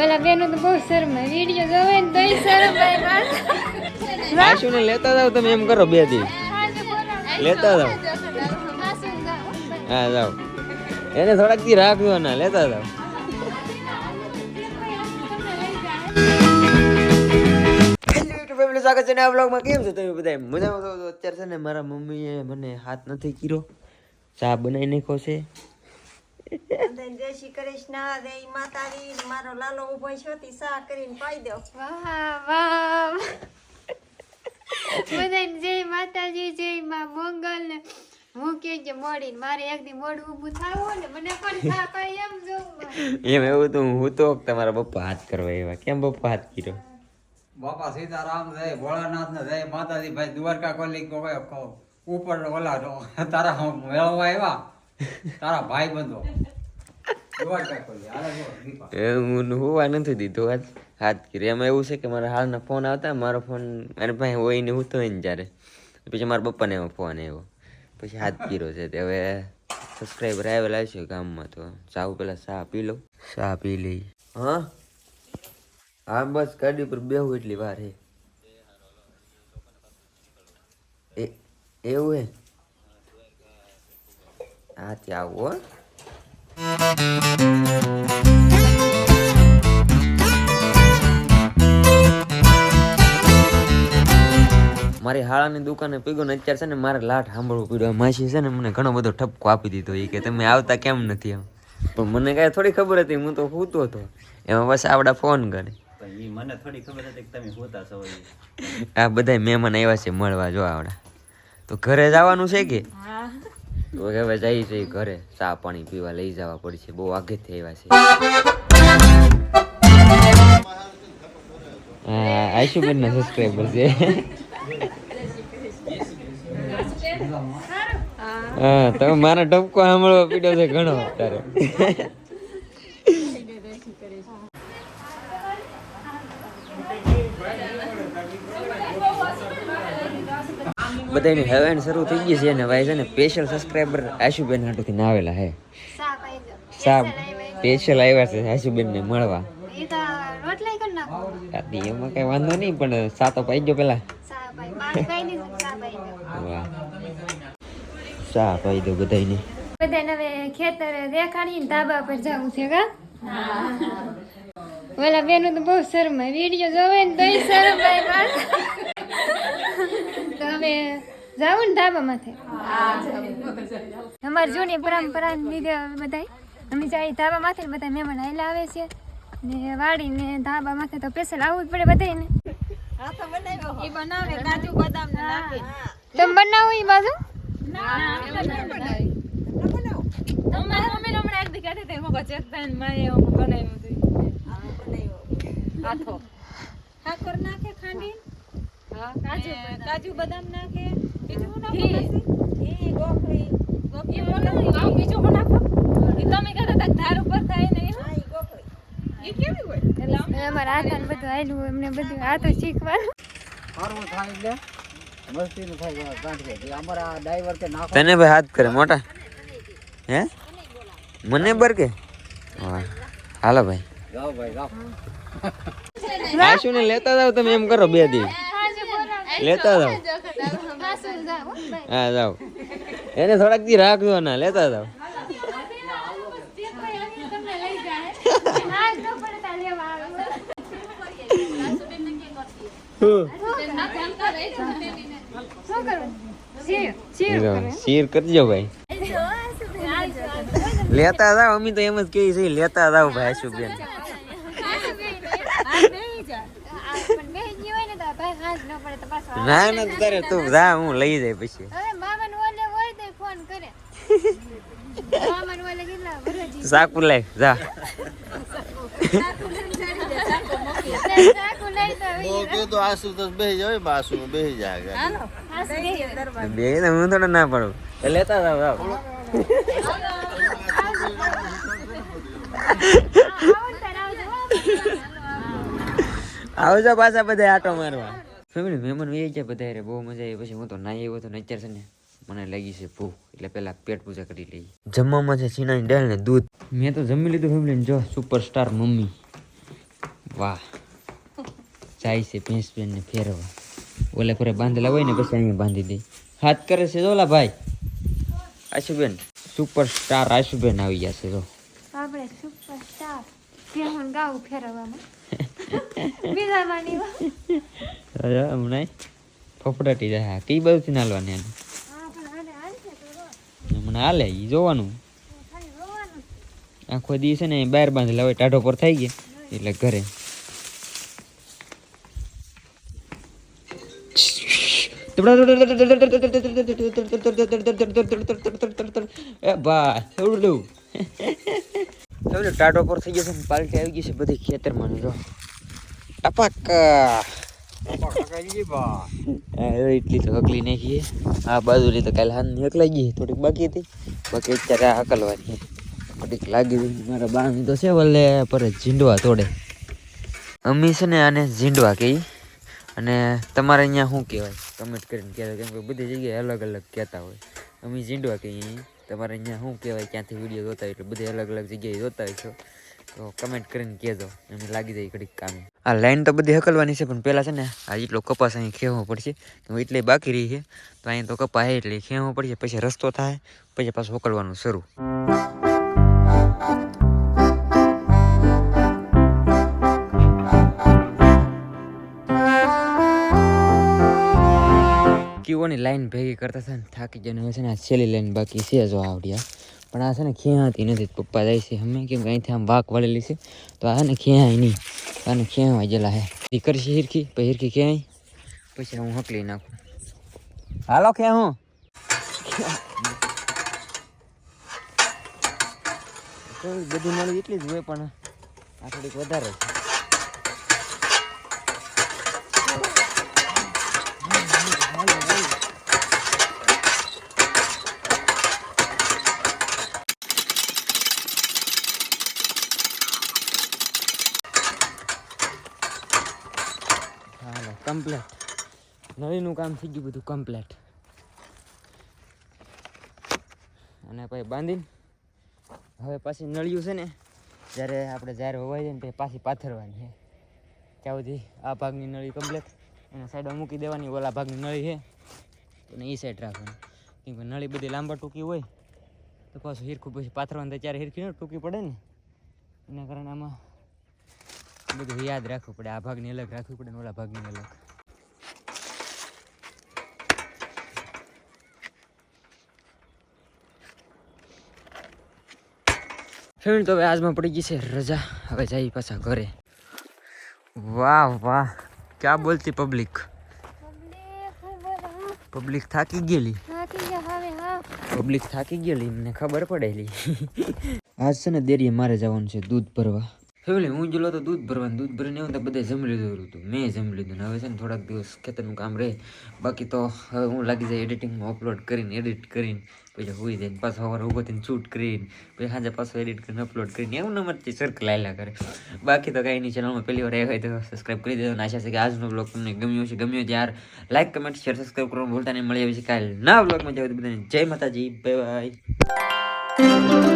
ઓલા બેનો તો બહુ શરમ વીડિયો જોવે ને તોય શરમ આવે. પાછું. આશુને લેતા જાવ તમે એમ કરો બે દી. લેતા જાવ હા જાવ એને થોડાક દી રાખજો ના, લેતા જાવ સ્વાગત છે ને આ વ્લોગમાં કેમ છો તમે બધા મજામાં અત્યારે છે ને મારા મમ્મીએ મને હાથ નથી કર્યો. ચા બનાવી નાખ્યો છે. જય શ્રી કૃષ્ણ જય માતાજી. મારો લાલો ઊભો છો તી સા કરીને પાઈ દો. વાહ વાહ. બધાને જય માતાજી જય માં મંગલ. ને હું કે મોડી મારે એક દી મોડું ઊભું થાવો ને મને પણ થાપ આવે એમ જોવું. એમ એવું તો હું તો તમારા પપ્પા હાથ કરવા એવા કેમ પપ્પા હાથ કર્યો? બાપા સીતારામ જય ભોળાનાથ ને જય માતાજી. ભાઈ દ્વારકા કોલી કોઈ ઉપર ઓલા તારા મેળવવા આવ્યા? તારા ભાઈ બંધો. દ્વારકા કોલી હાલે, જો દીપા એ હું હોવા નથી દીધો. આજ હાથ કર્યો એમાં એવું છે કે મારા હાલના ફોન આવતા, મારો ફોન મારી પાસે હોય ને હું તો હોય ને જ્યારે. પછી મારા પપ્પાને એમાં ફોન આવ્યો. પછી હાથ કર્યો છે તે. હવે સબસ્ક્રાઈબર આવેલા છે ગામમાં તો. સાવ પેલા ચા પી લઉં. ચા પી લઈ. હા? હા, બસ, ગાડી પર બેહું એટલી વાર હે. એ, એવું હે? હા ત્યાં આવું હો મારી હાળાની દુકાને પીગો ને અત્યારે છે ને મારે લાટ સાંભળવું પડ્યું. માસી છે ને મને ઘણો બધો ઠપકો આપી દીધો એ કે તમે આવતા કેમ નથી એમ. પણ મને કાંઈ થોડી ખબર હતી હું તો સૂતો હતો એમાં બસ આવડા ફોન કરે. મને થોડી ખબર હતી કે તમે હોતા છો આ બધા મહેમાન આવ્યા છે મળવા જો આવડા. તો ઘરે જવાનું છે કે? તો હવે જઈ જઈ ઘરે ચા પાણી પીવા લઈ જવા પડશે. બહુ આગે થયા છે. હા આશુબેન ના સબસ્ક્રાઈબર છે. હા. તમે મારા ટપકો સાંભળવા પીડ્યો છે ઘણો તારે બધાની હેવેન શરૂ થઈ ગઈ છે ને ભાઈ છે ને સ્પેશિયલ સબસ્ક્રાઈબર આશુબેન હાટુથી આવેલા હે. સાબ સ્પેશિયલ આવ્યા છે આશુબેનને મળવા. એમાં કઈ વાંધો નહીં, પણ સાતો પાઈ ગયો પેલા. સા પાઈ દો બધાને બધાને હવે ખેતર દેખાડીને ધાબા પર જવું છે, કા? ઓલા બેનું તો બહુ શરમ વીડિયો જોવે ને તોય શરમ આવે પાછું. તો હવે જાવું ને ધાબા માથે. અમારી જૂની પરંપરા લીધે બધા અમે જાય ધાબા માથે બધા મહેમાન આયલા આવે છે. ને વાડીને ધાબા માથે તો પેશલ આવવું જ પડે બધાને હા તો બનાવ્યો એ બનાવે કાજુ બદામ ને નાખી તમે બનાવો એ બાજુ? નાખે ખાંડી. કાજુ કાજુ બદામ નાખે. બીજું શું નાખે ઘી. ગોખરી. ગોખરી બીજું શું નાખો? તમે કહેતા ધાર ઉપર થાય ને હા ઈ ગોખરી. એ કેવી હોય? એટલે અમારા હાથાને બધું આયલું એમને બધું હાથો શીખવાનું સારું થાય એટલે મસ્તી થાય ગાંઠ અમારા ડ્રાઈવર કે નાખો. તને ભાઈ હાથ કરે મોટા? હે? મને બર કે હાલો ભાઈ. જાઓ ભાઈ જાઓ. આશુ ને લેતા જાવ તમે એમ કરો બે દી. લેતા જાવ હા જાવ એને થોડાક દી રાખજો ના લેતા જાવ શીર કરજો ભાઈ. લેતા જાવ અમે તો એમ જ કહી છે લેતા જાવ ભાઈ આશુબેન. ના ના તારે તું જા હું લઈ જાય પછી. હવે મામાને ઓલે હોય તો ફોન કરે. મામાને ઓલે કેટલા વરજી સાકુ લઈ જા. તો હવે તો આસુ તો બેહી જાય બાસુ બેહી જાય હાસ બે હું થોડા ના પડું. એ લેતા જાવ આવજો પાછા બધા આટો મારવા. ફેમિલી મહેમાન વહી જાય બધા રે, બહુ મજા આવી. પછી હું તો નાઈ આવ્યો તો ને અત્યારે છે ને, મને લાગી છે ભૂખ. એટલે પેલા પેટ પૂજા કરી લઈએ. જમવામાં છે છીણાની દાળ ને દૂધ. મેં તો જમી લીધું ફેમિલી જો સુપરસ્ટાર મમ્મી. વાહ. જાય છે ભેંસ બેન ને ફેરવા ઓલા પર બાંધેલા હોય ને, પછી અહીંયા બાંધી દે. હાથ કરે છે ઓલા ભાઈ. આશુબેન સુપર સ્ટાર આશુબેન આવી ગયા છે જો. આપણે સુપરસ્ટાર ગાવું ફેરવવામાં. હમણાં ફફડાટી હા કઈ બાજુથી નાલવાની આને. હમણાં હાલે, ઈ જોવાનું. આખો દી છે ને બહાર બાંધેલા હોય, ટાઢો પર થઈ ગયા, એટલે ઘરે. એ ટાઢો પર થઈ ગયો છે પાલટી આવી ગઈ છે બધી ખેતરમાં, જો. ટપક. એટલી તો હકલી નાખી છે. આ બાજુની તો કાલે હાથ હકલાઈ ગઈ થોડીક બાકી હતી. બાકી અત્યારે આ હકલવાની થોડીક લાગી મારા બાની તો છે વલ્લે, પર ઝીંડવા તોડે. અમી છે ને આને ઝીંડવા કહી અને તમારે અહીંયા શું કહેવાય? કમેન્ટ કરીને કહેતા કેમ કે બધી જગ્યાએ અલગ અલગ કહેતા હોય. અમી ઝીંડવા કહીએ તમારે અહીંયા શું કહેવાય? ક્યાંથી વીડિયો જોતા હોય એટલે બધી અલગ અલગ જગ્યાએ જોતા હોય છો. તો કમેન્ટ કરીને કહેજો એમને લાગી જાય ઘડીક કામ. આ લાઈન તો બધી હકલવાની છે, પણ પહેલાં છે ને, આ એટલો કપાસ અહીં ખેવો પડશે. એટલે બાકી રહી છે, તો અહીં તો કપા હે એટલે ખેવો પડશે, પછી રસ્તો થાય, પછી પાછું હકલવાનું શરૂ. કીઓની લાઈન ભેગી કરતા હતા ને થાકી જઈને હવે છે ને આ છેલ્લી લાઈન બાકી છે જો આવડ્યા પણ આ છે ને ખેંચાતી નથી, પપ્પા જાય છે, અમે કેમ કે અહીંથી આમ વાક વળેલી છે, તો આ ને ખેંચાય નહીં. આને ખેંચવા જેલા હે? ફિકર છે હિરખી, પછી હિરખી ક્યાંય? પછી હું હકલી નાખું. હાલો ખેં હું? બધું મળી એટલી જ હોય પણ આ થોડીક વધારે છે હાલો કમ્પ્લેટ નળીનું કામ થઈ ગયું બધું કમ્પ્લેટ અને પછી બાંધીને હવે પાછી નળિયું છે ને, જ્યારે આપણે જ્યારે હોવાઈ જાય ને પછી પાછી પાથરવાની છે. ત્યાં સુધી આ ભાગની નળી કમ્પ્લેટ એને સાઈડમાં મૂકી દેવાની, ઓલા ભાગની નળી છે. અને એ સાઈડ રાખવાની. કેમ કે નળી બધી લાંબા ટૂંકી હોય, તો પાછું હિરખું પછી પાથરવાનું ત્યારે હિરખી ટૂંકી પડે ને. એના કારણે આમાં બધું યાદ રાખવું પડે. આ ભાગની અલગ રાખવી પડે ને ઓલા ભાગની અલગ. ફેમિલી તો હવે આજમાં પડી ગઈ છે, રજા. હવે જઈ પાછા ઘરે. વાહ વાહ. ક્યાં બોલતી પબ્લિક પબ્લિક થાકી ગયેલી. પબ્લિક થાકી ગયેલી મને ખબર પડેલી. આજ છે ને દેરીએ મારે જવાનું છે દૂધ ભરવા. ફેમિલી, હું જેલો તો દૂધ ભરવાનું દૂધ ભરીને એવું તો બધે જમી લીધું હતું. મેં જમી લીધું હવે છે ને થોડાક દિવસ ખેતરનું કામ રહે. બાકી તો હવે હું લાગી જાય એડિટિંગમાં અપલોડ કરીને એડિટ કરીને. પછી હોઈ જાય પાછો સવારે ઊભો થઈને શૂટ કરીને, પછી સાંજે પાછો એડિટ કરીને અપલોડ કરીને એવું નંબરથી સર્કલ આયલા કરે. બાકી તો કાંઈ નહીં ચેનલમાં પહેલી વાર આવ્યા હોય તો સબસ્ક્રાઈબ કરી દેજો આશા છે કે આજનો બ્લોગ તમને ગમ્યો છે ગમ્યો યાર લાઈક કમેન્ટ શેર સબસ્ક્રાઈબ કરવાનું ભૂલતા નહીં. મળી આવી છે કાલે ના બ્લોગમાં જાવ બધાને જય માતાજી બાય બાય